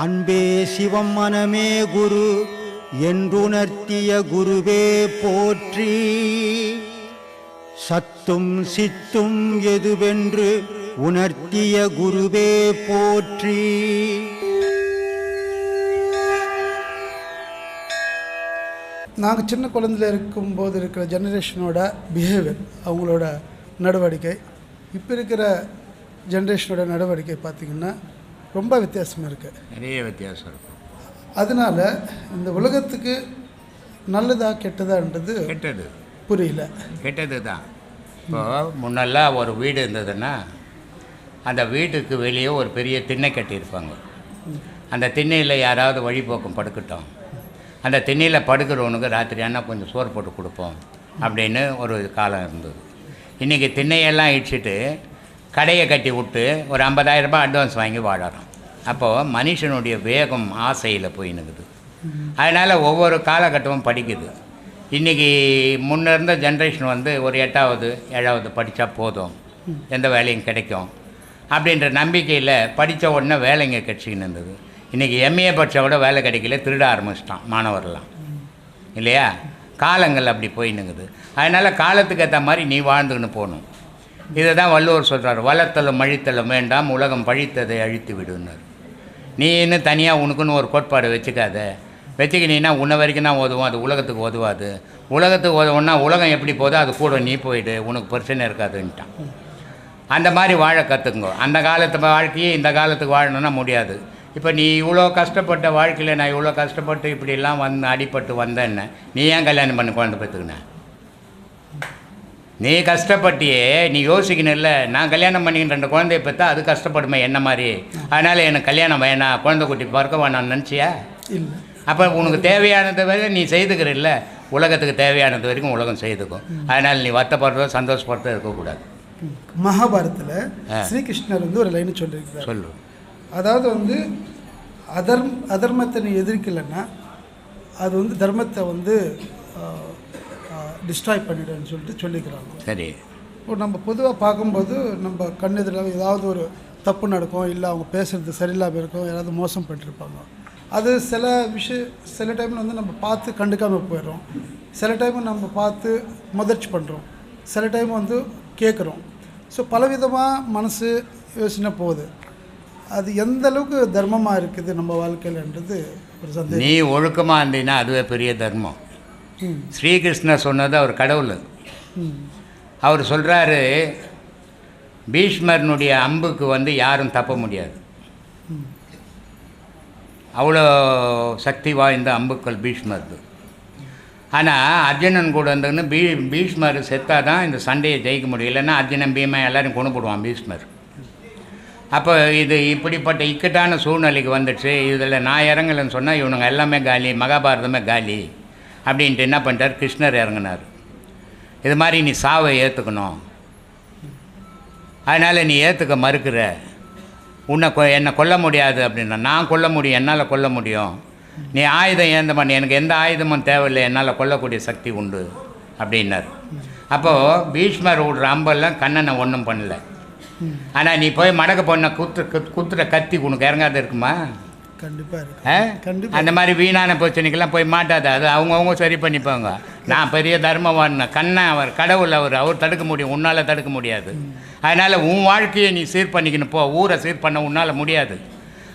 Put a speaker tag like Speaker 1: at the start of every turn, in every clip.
Speaker 1: அன்பே சிவம் மனமே குரு என்றுணர்த்திய குருவே போற்றி. சத்தும் சித்தும் எதுவென்று உணர்த்திய குருவே போற்றி.
Speaker 2: நாங்கள் சின்ன குழந்தையில இருக்கும்போது இருக்கிற ஜெனரேஷனோட பிஹேவியர் அவங்களோட நடவடிக்கை. இப்போ இருக்கிற ஜென்ரேஷனோட நடவடிக்கை பார்த்திங்கன்னா ரொம்ப வித்தியாசமாக இருக்குது
Speaker 3: நிறைய வித்தியாசம் இருக்கும்
Speaker 2: அதனால் இந்த உலகத்துக்கு நல்லதா கெட்டதான்றது
Speaker 3: கெட்டது.
Speaker 2: புரியல.
Speaker 3: கெட்டது தான் இப்போ முன்னெல்லாம் ஒரு வீடு இருந்ததுன்னா அந்த வீட்டுக்கு வெளியே ஒரு பெரிய திண்ணை கட்டியிருப்பாங்க. அந்த திண்ணையில் யாராவது வழிபோக்கம் படுக்கட்டும். அந்த திண்ணையில் படுக்கிறவனுக்கு ராத்திரி ஆனால் கொஞ்சம் சோறு போட்டு கொடுப்போம் அப்படின்னு ஒரு காலம் இருந்தது. இன்றைக்கி திண்ணையெல்லாம் இடிச்சிட்டு கடையை கட்டி விட்டு ஒரு 50000 ரூபாய் அட்வான்ஸ் வாங்கி வாழறோம். அப்போது மனுஷனுடைய வேகம் ஆசையில் போயினுக்குது அதனால் ஒவ்வொரு காலகட்டமும் படிக்குது. இன்றைக்கி முன்னே இருந்த ஜென்ரேஷன் வந்து ஒரு எட்டாவது ஏழாவது படித்தா போதும். எந்த வேலையும் கிடைக்கும். அப்படின்ற நம்பிக்கையில் படித்த உடனே வேலைங்க கிடச்சிக்கின்னு இருந்தது. இன்றைக்கி எம்ஏ படித்தா கூட வேலை கிடைக்கல திருட ஆரம்பிச்சிட்டான் மாணவர்லாம். இல்லையா? காலங்கள் அப்படி போயின்னுங்குது அதனால் காலத்துக்கு ஏற்ற மாதிரி நீ வாழ்ந்துக்கின்னு போகணும். இதை தான் வள்ளுவர் சொல்கிறார் வளர்த்தலும் மழித்தலும் வேண்டாம் உலகம் பழித்ததை அழித்து விடுனார் நீ இன்னும் தனியாக உனக்குன்னு ஒரு கோட்பாடு வச்சுக்காத. வச்சுக்கினீன்னா உன்னை வரைக்கும் தான் உதவும் அது உலகத்துக்கு உதவாது உலகத்துக்கு உதவுன்னா உலகம் எப்படி போதோ அது கூட நீ போயிடு உனக்கு பிரச்சனை இருக்காதுன்ட்டான். அந்த மாதிரி வாழ கற்றுக்குங்க அந்த காலத்து வாழ்க்கையே இந்த காலத்துக்கு வாழணும்னா முடியாது. இப்போ நீ இவ்வளோ கஷ்டப்பட்ட வாழ்க்கையில் நான் இவ்வளோ கஷ்டப்பட்டு இப்படிலாம் வந்து அடிபட்டு வந்தேன்னு நீ ஏன் கல்யாணம் பண்ணி குழந்தை பெற்றுக்கின? நீ கஷ்டப்பட்டியே நீ யோசிக்கணும் இல்லை. நான் கல்யாணம் பண்ணிக்கிட்டு ரெண்டு குழந்தைய பெற்றா அது கஷ்டப்படுமே என்ன மாதிரி? அதனால் எனக்கு கல்யாணம் வேணாம் குழந்தை குட்டி பிறக்க வேணாம்னு நினச்சியா?
Speaker 2: இல்லை.
Speaker 3: அப்போ உனக்கு தேவையானது வரை நீ செய்துக்கிற இல்லை. உலகத்துக்கு தேவையானது வரைக்கும் உலகம் செய்துக்கும். அதனால் நீ வருத்தப்படுறதோ சந்தோஷப்படுறதோ இருக்கக்கூடாது.
Speaker 2: மகாபாரத்தில்
Speaker 3: ஆ.
Speaker 2: ஸ்ரீகிருஷ்ணர் வந்து ஒரு லைன் சொல்லியிருக்கிறார்.
Speaker 3: சொல்லு.
Speaker 2: அதாவது வந்து அதர்ம் அதர்மத்தை நீ எதிர்க்கலைன்னா அது வந்து தர்மத்தை வந்து டிஸ்ட்ராய் பண்ணிடுன்னு சொல்லிட்டு சொல்லிக்கிறாங்க.
Speaker 3: சரி.
Speaker 2: இப்போ நம்ம பொதுவாக பார்க்கும்போது நம்ம கண்ணெதிரில் ஏதாவது ஒரு தப்பு நடக்கும் இல்லை அவங்க பேசுகிறது சரியில்லாமல் இருக்கும் யாராவது மோசம் பண்ணிருப்பாங்க. அது சில விஷய சில டைமில் வந்து நம்ம பார்த்து கண்டுக்காமல் போயிடுறோம். சில டைம் நம்ம பார்த்து முதிர்ச்சி பண்ணுறோம் சில டைம் வந்து கேட்குறோம் ஸோ பலவிதமாக மனசு யோசனை போகுது. அது எந்த அளவுக்கு தர்மமாக இருக்குது நம்ம வாழ்க்கையிலன்றது ஒரு சந்தேகம்.
Speaker 3: நீ ஒழுக்கமாக இருந்தீங்கன்னா அதுவே பெரிய தர்மம். ஸ்ரீகிருஷ்ணர் சொன்னது அவர் கடவுள் அவர் சொல்கிறாரு பீஷ்மர்னுடைய அம்புக்கு வந்து யாரும் தப்ப முடியாது. அவ்வளோ சக்தி வாய்ந்த அம்புக்கள் பீஷ்மர்து. ஆனால் அர்ஜுனன் கூட இருந்ததுன்னு பீ பீஷ்மர் செத்தாக தான் இந்த சண்டையை ஜெயிக்க முடியும். இல்லைன்னா அர்ஜுனன் பீமா எல்லோரும் கொண்டு போடுவான் பீஷ்மர். அப்போ இது இப்படிப்பட்ட இக்கட்டான சூழ்நிலைக்கு வந்துடுச்சு. இதில் நான் இறங்கலைன்னு சொன்னால் இவனுங்க எல்லாமே காலி மகாபாரதமே காலி. அப்படின்ட்டு என்ன பண்ணிட்டார்? கிருஷ்ணர் இறங்கினார். இது மாதிரி நீ சாவை ஏற்றுக்கணும் அதனால் நீ ஏற்றுக்க மறுக்கிற. உன்னை கொ என்னை கொல்ல முடியாது அப்படின்னா நான் கொல்ல முடியும் என்னால் கொல்ல முடியும். நீ ஆயுதம் ஏந்த பண்ணி எனக்கு எந்த ஆயுதமும் தேவையில்லை என்னால் கொல்லக்கூடிய சக்தி உண்டு அப்படின்னார். அப்போது பீஷ்மர் விடுற அம்பெல்லாம் கண்ணனை ஒன்றும் பண்ணல. ஆனால் நீ போய் மடக்க பொண்ணை குத்து குத்து- குத்துற கத்தி உனக்கு இறங்காத இருக்குமா?
Speaker 2: கண்டிப்பாக.
Speaker 3: அந்த மாதிரி வீணான பிரச்சனைக்கெல்லாம் போய் மாட்டாத. அது அவங்கவுங்க சரி பண்ணிப்பாங்க. நான் பெரிய தர்மவான் கண்ணன் அவர் கடவுள் அவர் அவர் தடுக்க முடியும். உன்னால் தடுக்க முடியாது. அதனால் உன் வாழ்க்கையை நீ சீர் பண்ணிக்கணும். போ. ஊரை சீர் பண்ண உன்னால் முடியாது.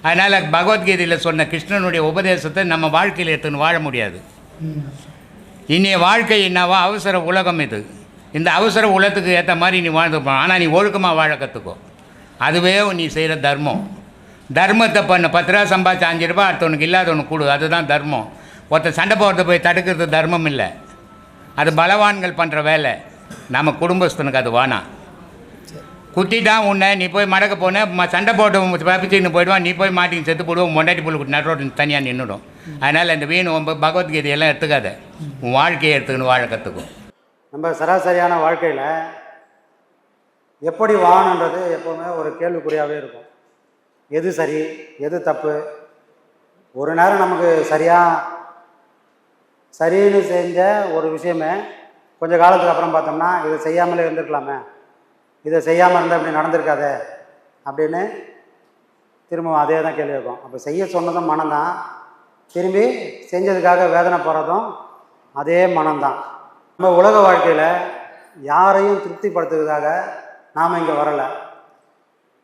Speaker 3: அதனால் பகவத்கீதையில் சொன்ன கிருஷ்ணனுடைய உபதேசத்தை நம்ம வாழ்க்கையில் எடுத்துன்னு வாழ முடியாது. இன்றைய வாழ்க்கை என்னவோ? அவசர உலகம் இது. இந்த அவசர உலகத்துக்கு ஏற்ற மாதிரி நீ வாழ்ந்துப்போம் ஆனால் நீ ஒழுக்கமாக வாழ கற்றுக்கோ அதுவே நீ செய்கிற தர்மம். தர்மத்தை பண்ண. பத்து ரூபா சம்பாதிச்சு அஞ்சு ரூபா அடுத்தவனுக்கு இல்லாதவனுக்கு கொடு. அதுதான் தர்மம். ஒருத்தர் சண்டை போகிறத போய் தடுக்கிறது தர்மம் இல்லை. அது பலவான்கள் பண்ணுற வேலை. நம்ம குடும்பஸ்தனுக்கு அது வேணாம் தான் உன்னை நீ போய் மடக்க போன சண்டை போட்டு பப்பிச்சின்னு போயிடுவான். நீ போய் மாட்டின்னு செத்து போடுவோம். மொண்டாட்டி புல் குட்டி நடுரோடு தனியாக நின்றுடும் அதனால் இந்த வீண் ஒம்ப பகவத்கீதையெல்லாம் எடுத்துக்காத. உன் வாழ்க்கையை எடுத்துக்கணும் வாழ கற்றுக்கும்
Speaker 4: நம்ம சராசரியான வாழ்க்கையில் எப்படி வானன்றது எப்போவுமே ஒரு கேள்விக்குறியாகவே இருக்கும். எது சரி எது தப்பு? ஒரு நேரம் நமக்கு சரியாக சரின்னு செஞ்ச ஒரு விஷயமே கொஞ்சம் காலத்துக்கு அப்புறம் பார்த்தோம்னா இதை செய்யாமலே இருந்திருக்கலாமே. இதை செய்யாமல் இருந்தால் இப்படி நடந்திருக்காதே அப்படின்னு திரும்பவும் அதே தான் கேள்வி இருக்கும் அப்போ செய்ய சொன்னதும் மனம்தான். திரும்பி செஞ்சதுக்காக வேதனை போகிறதும் அதே மனம்தான். நம்ம உலக வாழ்க்கையில் யாரையும் திருப்திப்படுத்துறதுக்காக நாம் இங்கே வரலை.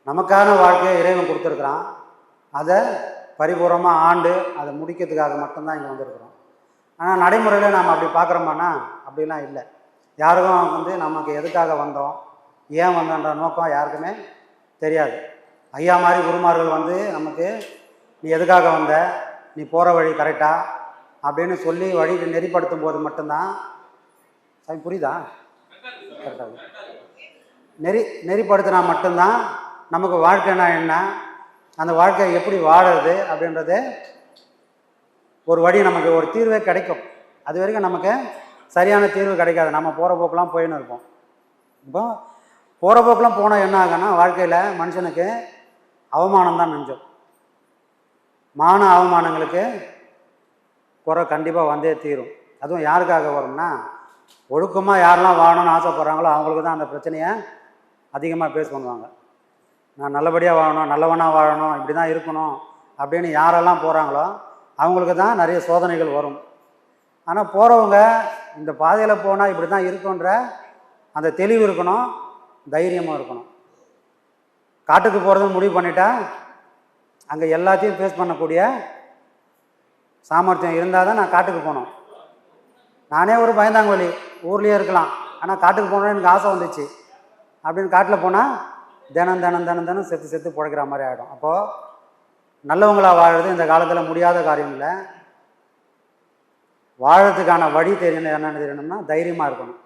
Speaker 4: நமக்கான வாழ்க்கையை இறைவன் கொடுத்துருக்குறான். அதை பரிபூர்ணமாக ஆண்டு அதை முடிக்கிறதுக்காக மட்டும்தான் இங்கே வந்திருக்கிறோம். ஆனால் நடைமுறையில் நாம் அப்படி பார்க்குறோமானா அப்படிலாம் இல்லை. யாருக்கும் வந்து நமக்கு எதுக்காக வந்தோம் ஏன் வந்தோன்ற நோக்கம் யாருக்குமே தெரியாது. ஐயா மாதிரி குருமார்கள் வந்து நமக்கு நீ எதுக்காக வந்த? நீ போகிற வழி கரெக்டா அப்படின்னு சொல்லி வழி நெறிப்படுத்தும் போது மட்டும்தான் சாமி புரியுதா? கரெக்டாக நெறி நெறிப்படுத்தினா மட்டும்தான் நமக்கு வாழ்க்கைனா என்ன? அந்த வாழ்க்கையை எப்படி வாழறது அப்படின்றது ஒரு வழி நமக்கு ஒரு தீர்வே கிடைக்கும். அது வரைக்கும் நமக்கு சரியான தீர்வு கிடைக்காது. நம்ம போகிற போக்கெலாம் போயின்னு இருப்போம். இப்போ போகிற போக்கெலாம் போனால் என்ன ஆகும்னா வாழ்க்கையில் மனுஷனுக்கு அவமானம் தான் நெஞ்சம். மான அவமானங்களுக்கு குறை கண்டிப்பாக வந்தே தீரும். அதுவும் யாருக்காக வரும்னா ஒழுக்கமாக யாரெல்லாம் வாழணும்னு ஆசைப்பட்றாங்களோ அவங்களுக்கு தான் அந்த பிரச்சனையை அதிகமாக பேஸ் பண்ணுவாங்க. நான் நல்லபடியாக வாழணும் நல்லவனாக வாழணும் இப்படி தான் இருக்கணும் அப்படின்னு யாரெல்லாம் போகிறாங்களோ அவங்களுக்கு தான் நிறைய சோதனைகள் வரும். ஆனால் போகிறவங்க இந்த பாதையில் போனால் இப்படி தான் இருக்குன்ற அந்த தெளிவு இருக்கணும் தைரியமும் இருக்கணும். காட்டுக்கு போகிறதுன்னு முடிவு பண்ணிட்டா அங்கே எல்லாத்தையும் ஃபேஸ் பண்ணக்கூடிய சாமர்த்தியம் இருந்தால் தான் நான் காட்டுக்கு போனோம் நானே ஒரு பயந்தாங்கோலி ஊர்லேயே இருக்கலாம். ஆனால் காட்டுக்கு போகணுன்னு எனக்கு ஆசை வந்துச்சு. அப்படின்னு காட்டில் போனால் தினம் தினம் தினம் தினம் செத்து செத்து பிழைக்கிற மாதிரி ஆகிடும் அப்போது நல்லவங்களா வாழறது இந்த காலத்தில் முடியாத காரியம் இல்லை. வாழறதுக்கான வழி தெரியணும் என்னென்னு தெரியணும்னா தைரியமாக இருக்கணும்.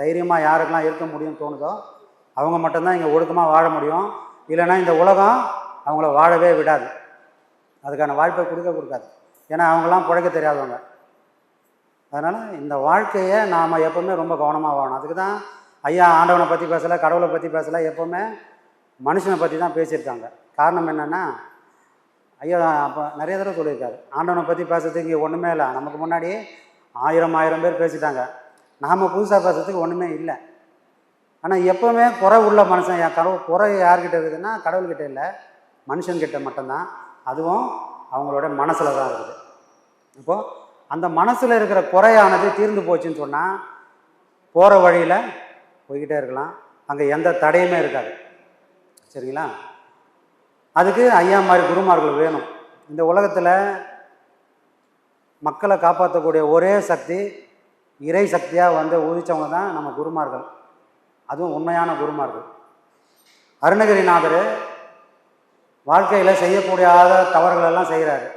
Speaker 4: தைரியமாக யாருக்கெல்லாம் இருக்க முடியும்னு தோணுதோ அவங்க மட்டும்தான் இங்கே ஒழுக்கமாக வாழ முடியும். இல்லைன்னா இந்த உலகம் அவங்கள வாழவே விடாது. அதுக்கான வாய்ப்பை கொடுக்க கொடுக்காது. ஏன்னா அவங்களாம் பிழைக்க தெரியாதவங்க. அதனால் இந்த வாழ்க்கையை நாம் எப்போவுமே ரொம்ப கவனமாக வாழணும். அதுக்கு தான் ஐயா ஆண்டவனை பற்றி பேசலை கடவுளை பற்றி பேசலை எப்போவுமே மனுஷனை பற்றி தான் பேசியிருக்காங்க. காரணம் என்னென்னா ஐயா அப்போ நிறைய தடவை சொல்லியிருக்காரு. ஆண்டவனை பற்றி பேசுறதுக்கு ஒன்றுமே இல்லை. நமக்கு முன்னாடி ஆயிரம் ஆயிரம் பேர் பேசிட்டாங்க. நாம் புதுசாக பேசுறதுக்கு ஒன்றுமே இல்லை. ஆனால் எப்போவுமே குறை உள்ள மனுஷன் என் கடவுள் குறை யார்கிட்ட இருக்குதுன்னா கடவுள்கிட்ட இல்லை. மனுஷன்கிட்ட மட்டும்தான். அதுவும் அவங்களோட மனசில் தான் இருக்குது. இப்போது அந்த மனசில் இருக்கிற குறையானது தீர்ந்து போச்சுன்னு சொன்னால் போகிற வழியில் போய்கிட்டே இருக்கலாம். அங்கே எந்த தடையுமே இருக்காது. சரிங்களா? அதுக்கு ஐயா மாதிரி குருமார்கள் வேணும். இந்த உலகத்தில் மக்களை காப்பாற்றக்கூடிய ஒரே சக்தி இறை சக்தியாக வந்து உதிச்சவங்க தான் நம்ம குருமார்கள். அதுவும் உண்மையான குருமார்கள். அருணகிரிநாதர் வாழ்க்கையில் செய்யக்கூடியாத தவறுகளெல்லாம் செய்கிறாரு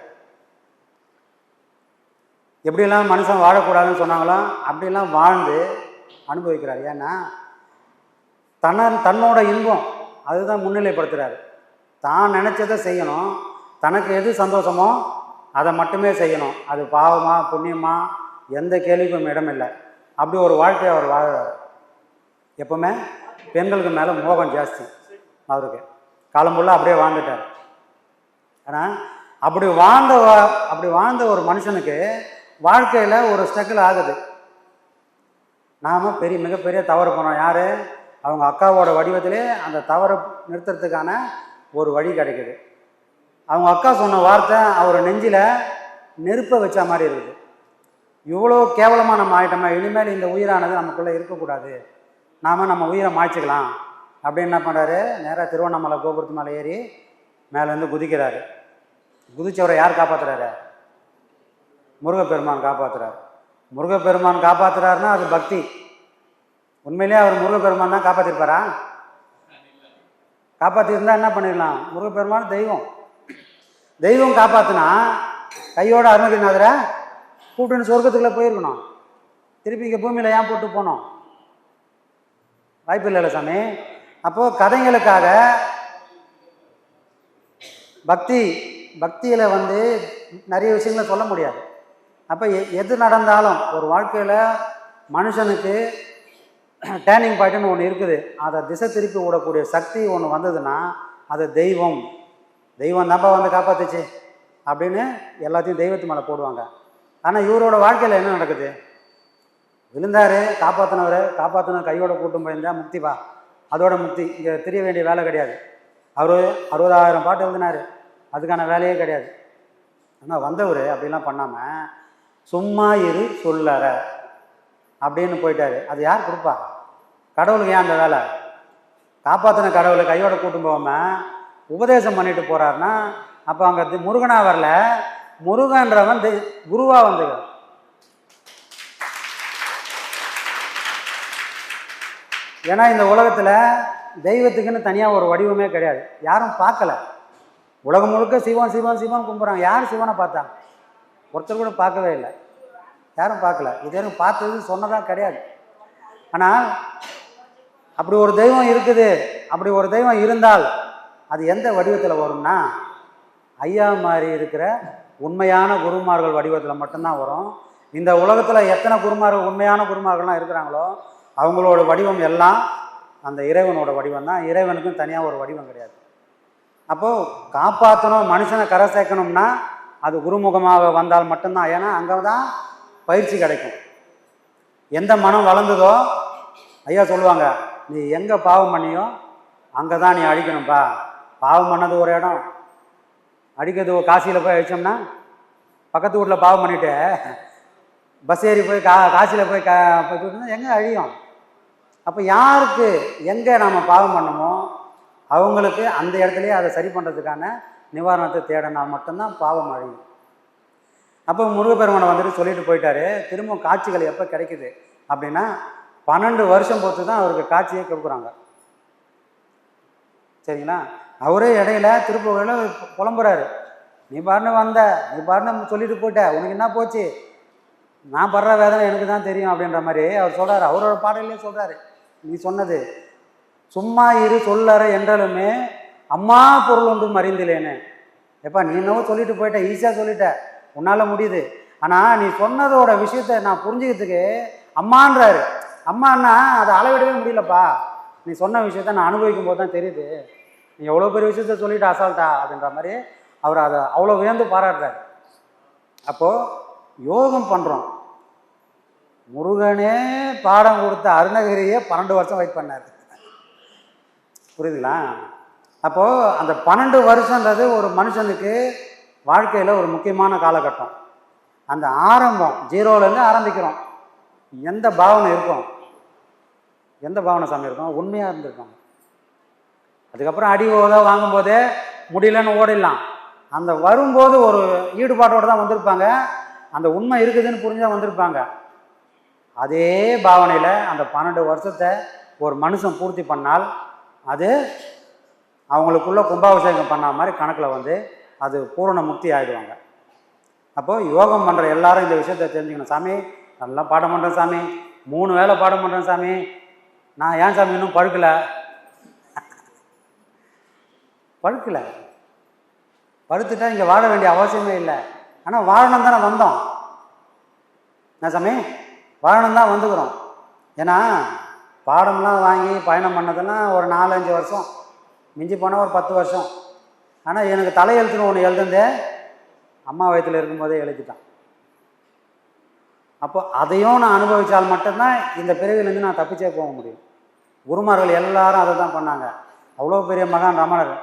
Speaker 4: எப்படியெல்லாம் மனுஷன் வாழக்கூடாதுன்னு சொன்னாங்களோ அப்படிலாம் வாழ்ந்து அனுபவிக்கிறார். ஏன்னா தன தன்னோட இன்பம் அதுதான் முன்னிலைப்படுத்துகிறாரு தான் நினச்சதை செய்யணும். தனக்கு எது சந்தோஷமோ அதை மட்டுமே செய்யணும். அது பாவமா புண்ணியமா எந்த கேள்விக்கும் இடமில்லை அப்படி ஒரு வாழ்க்கையை அவர் வாழ்கிறார் எப்பவுமே பெண்களுக்கு மேலே மோகம் ஜாஸ்தி. அவருக்கு. காலம் ஃபுல்லாக அப்படியே வாழ்ந்துட்டார். ஆனால் அப்படி வாழ்ந்த வா- அப்படி வாழ்ந்த ஒரு மனுஷனுக்கு வாழ்க்கையில் ஒரு ஸ்ட்ரகிள் ஆகுது. நாம் பெரிய மிகப்பெரிய தவறு பண்ணோம். யார்? அவங்க அக்காவோட வடிவத்திலே அந்த தவறை நிறுத்துறதுக்கான ஒரு வழி கிடைக்குது. அவங்க அக்கா சொன்ன வார்த்தை அவர் நெஞ்சில் நெருப்பை வச்ச மாதிரி இருக்குது. இவ்வளோ கேவலமாக நம்ம ஆயிட்டோமா? இனிமேல் இந்த உயிரானது நமக்குள்ளே இருக்கக்கூடாது. நாம் நம்ம உயிரை மாய்ச்சிக்கலாம். அப்படின்னு என்ன பண்ணுறாரு நேராக திருவண்ணாமலை கோபுரத்து மேலே ஏறி மேலேருந்து குதிக்கிறாரு. குதிச்சவரை யார் காப்பாத்துறாரு? முருகப்பெருமான் காப்பாத்துறாரு. முருகப்பெருமான் காப்பாற்றுறாருன்னா அது பக்தி. உண்மையிலேயே அவர் முருகப்பெருமான் தான் காப்பாற்றிருப்பாரா காப்பாற்றிருந்தா என்ன பண்ணிடலாம்? முருகப்பெருமான் தெய்வம். தெய்வம் காப்பாத்துனா கையோட அருணகிரிநாதரை கூப்பிட்டுன்னு சொர்க்கத்துக்குள்ளே போயிருக்கணும். திருப்பி இங்கே பூமியில் ஏன் போட்டு போனோம்? வாய்ப்பு இல்லைல்ல சாமி. அப்போது கதைங்களுக்காக பக்தி பக்தியில் வந்து நிறைய விஷயங்களை சொல்ல முடியாது. அப்போ எ- எது நடந்தாலும் ஒரு வாழ்க்கையில் மனுஷனுக்கு டேர்னிங் பாயிண்ட்னு ஒன்று இருக்குது. அதை திசை திருப்பி விடக்கூடிய சக்தி ஒன்று வந்ததுன்னா அது தெய்வம். தெய்வம் தான்ப்பா வந்து காப்பாத்துச்சு அப்படின்னு எல்லாத்தையும் தெய்வத்து மேலே போடுவாங்க. ஆனால் இவரோட வாழ்க்கையில் என்ன நடக்குது? விழுந்தார் காப்பாற்றினவர் காப்பாற்றின கையோட கூட்டம் போயிருந்தா முக்தி வா அதோட முக்தி. இங்கே தெரிய வேண்டிய வேலை கிடையாது. அவர் அறுபதாயிரம் பாட்டு எழுதினார். அதுக்கான வேலையே கிடையாது. ஆனால் வந்தவர் அப்படிலாம் பண்ணாமல் சும்மா இரு சொல்லற. அப்படின்னு போயிட்டாரு. அது யார் கொடுப்பா? கடவுளுக்கு ஏன் அந்த வேலை? காப்பாற்றின கடவுளை கையோட கூட்டும் போகாமல் உபதேசம் பண்ணிட்டு போறாருன்னா அப்போ அங்கே முருகனாக வரல. முருகன்றவன் தெய்- குருவாக வந்துக்கிறான் ஏன்னா இந்த உலகத்தில் தெய்வத்துக்குன்னு தனியாக ஒரு வடிவமே கிடையாது. யாரும் பார்க்கல. உலகம் முழுக்க சிவன் சிவன் சிவன் கும்பிட்றாங்க யார் சிவனை பார்த்தாங்க ஒருத்தர் கூட பார்க்கவே இல்லை. யாரும் பார்க்கல. இது பார்த்தது சொன்னதாக கிடையாது. ஆனால் அப்படி ஒரு தெய்வம் இருக்குது. அப்படி ஒரு தெய்வம் இருந்தால் அது எந்த வடிவத்தில் வரும்னா ஐயா மாதிரி இருக்கிற உண்மையான குருமார்கள் வடிவத்தில் மட்டும்தான் வரும். இந்த உலகத்தில் எத்தனை குருமார்கள் உண்மையான குருமார்கள்லாம் இருக்கிறாங்களோ அவங்களோட வடிவம் எல்லாம் அந்த இறைவனோட வடிவம் தான் இறைவனுக்கும் தனியாக ஒரு வடிவம் கிடையாது. அப்போது காப்பாற்றணும் மனுஷனை கரை சேர்க்கணும்னா அது குருமுகமாக வந்தால் மட்டும்தான். ஏன்னா அங்கே தான் பயிற்சி கிடைக்கும். எந்த மனம் வளர்ந்ததோ ஐயா சொல்லுவாங்க நீ எங்கே பாவம் பண்ணியோ அங்கே தான் நீ அழிக்கணும்ப்பா பாவம் பண்ணது ஒரு இடம். அடிக்கிறது காசியில் போய் அழிச்சோம்னா பக்கத்து வீட்டில் பாவம் பண்ணிவிட்டு பஸ் ஏறி போய் கா காசியில் போய் கா போய் எங்கே அழியும்? அப்போ யாருக்கு எங்கே நாம் பாவம் பண்ணமோ அவங்களுக்கு அந்த இடத்துலையே அதை சரி பண்ணுறதுக்கான நிவாரணத்தை தேடினா மட்டும்தான் பாவம் அழியும். அப்போ முருகப்பெருமானை வந்துட்டு சொல்லிட்டு போயிட்டாரு. திரும்ப காட்சிகள் எப்போ கிடைக்குது அப்படின்னா பன்னெண்டு வருஷம் பொறுத்து தான் அவருக்கு காட்சியே கொடுக்குறாங்க. சரிங்களா? அவரே இடையில திருப்பூரில் புலம்புறாரு. நீ பாருன்னு வந்த நீ பாருன்னு சொல்லிட்டு போயிட்ட. உனக்கு என்ன போச்சு? நான் படுற வேதனை எனக்கு தான் தெரியும் அப்படின்ற மாதிரி அவர் சொல்கிறாரு அவரோட பாடலே சொல்கிறாரு நீ சொன்னது சும்மா இரு சொல்லற என்றாலுமே அம்மா பொருள் ஒன்றும் அறிந்திலேன்னு. எப்பா நீ என்னவோ சொல்லிட்டு போயிட்ட ஈஸியாக சொல்லிட்ட. உன்னால் முடியுது. ஆனால் நீ சொன்னதோட விஷயத்தை நான் புரிஞ்சுக்கிறதுக்கு அம்மான்றாரு. அம்மான்னா அதை அளவிடவே முடியலப்பா. நீ சொன்ன விஷயத்த நான் அனுபவிக்கும் போது தான் தெரியுது. நீ எவ்வளோ பெரிய விஷயத்த சொல்லிட்டு அசால்ட்டா அப்படின்ற மாதிரி அவர் அதை அவ்வளோ வியந்து பாராட்டுறாரு. அப்போது யோகம் பண்ணுறோம் முருகனே பாடம் கொடுத்த அருணகிரியே பன்னெண்டு வருஷம் வெயிட் பண்ணார். புரியுதுங்களா? அப்போது அந்த பன்னெண்டு வருஷன்றது ஒரு மனுஷனுக்கு வாழ்க்கையில் ஒரு முக்கியமான காலகட்டம். அந்த ஆரம்பம் ஜீரோலேருந்து ஆரம்பிக்கிறோம். எந்த பாவனை இருக்கும்? எந்த பாவனை சாமி இருக்கும்? உண்மையாக இருந்திருக்கும். அதுக்கப்புறம் அடி ஓத வாங்கும்போதே முடியலன்னு ஓடிடலாம். அந்த வரும்போது ஒரு ஈடுபாட்டோடு தான் வந்திருப்பாங்க. அந்த உண்மை இருக்குதுன்னு புரிஞ்சா வந்திருப்பாங்க. அதே பாவனையில் அந்த பன்னெண்டு வருஷத்தை ஒரு மனுஷன் பூர்த்தி பண்ணால் அது அவங்களுக்குள்ள கும்பாபிஷேகம் பண்ண மாதிரி கணக்கில் வந்து அது பூரண முக்தி ஆகிடுவாங்க அப்போது யோகம் பண்ணுற எல்லாரும் இந்த விஷயத்த தெரிஞ்சுக்கணும். சாமி நல்லா பாடம் பண்ணுறேன் சாமி. மூணு வேளை பாடம் பண்ணுறேன் சாமி. நான் ஏன் சாமி இன்னும் பழுக்கலை படுக்கலை. படுத்துட்டா இங்கே வாழ வேண்டிய அவசியமே இல்லை. ஆனால் வாழணும் தானே வந்தோம். என்ன சாமி? வாழணும் தான் வந்துக்கிறோம். ஏன்னா பாடம்லாம் வாங்கி பயணம் பண்ணதெல்லாம் ஒரு நாலஞ்சு வருஷம். மிஞ்சி போனால் ஒரு பத்து வருஷம். ஆனால் எனக்கு தலையெழுத்துன்னு ஒன்று எழுதுந்தே அம்மா வயத்தில் இருக்கும்போதே எழுதிட்டான். அப்போ அதையும் நான் அனுபவித்தால் மட்டும்தான் இந்த பிறவிலேருந்து நான் தப்பிச்சே போக முடியும். குருமார்கள் எல்லாரும் அதை தான் பண்ணாங்க. அவ்வளோ பெரிய மகான் ரமணர்.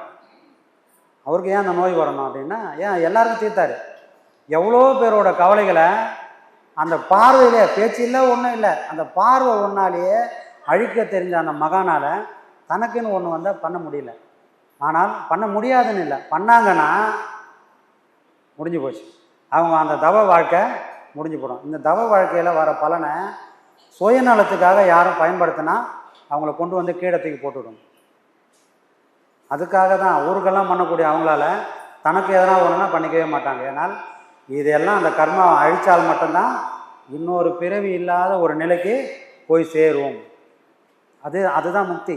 Speaker 4: அவருக்கு ஏன் அந்த நோய் வரணும் அப்படின்னா ஏன் எல்லாருக்கும் தீர்த்தாரு. எவ்வளோ பேரோட கவலைகளை அந்த பார்வையிலே பேச்சு இல்லை ஒன்றும் இல்லை அந்த பார்வை ஒன்றாலேயே அழிக்க தெரிஞ்ச அந்த மகானால் தனக்குன்னு ஒன்று வந்தால் பண்ண முடியல. ஆனால் பண்ண முடியாதுன்னு இல்லை. பண்ணாங்கன்னா முடிஞ்சு போச்சு. அவங்க அந்த தவ வாழ்க்கை முடிஞ்சு போடும். இந்த தவ வாழ்க்கையில் வர பலனை சுயநலத்துக்காக யாரும் பயன்படுத்தினா அவங்கள கொண்டு வந்து கீழே தூக்கி போட்டுவிடும். அதுக்காக தான் ஊருக்கெல்லாம் பண்ணக்கூடிய அவங்களால தனக்கு எதனா ஒன்றுனா பண்ணிக்கவே மாட்டாங்க. ஏன்னால் இதெல்லாம் அந்த கர்மா அழித்தால் மட்டும்தான் இன்னொரு பிறவி இல்லாத ஒரு நிலைக்கு போய் சேருவோம் அது அதுதான் முக்தி.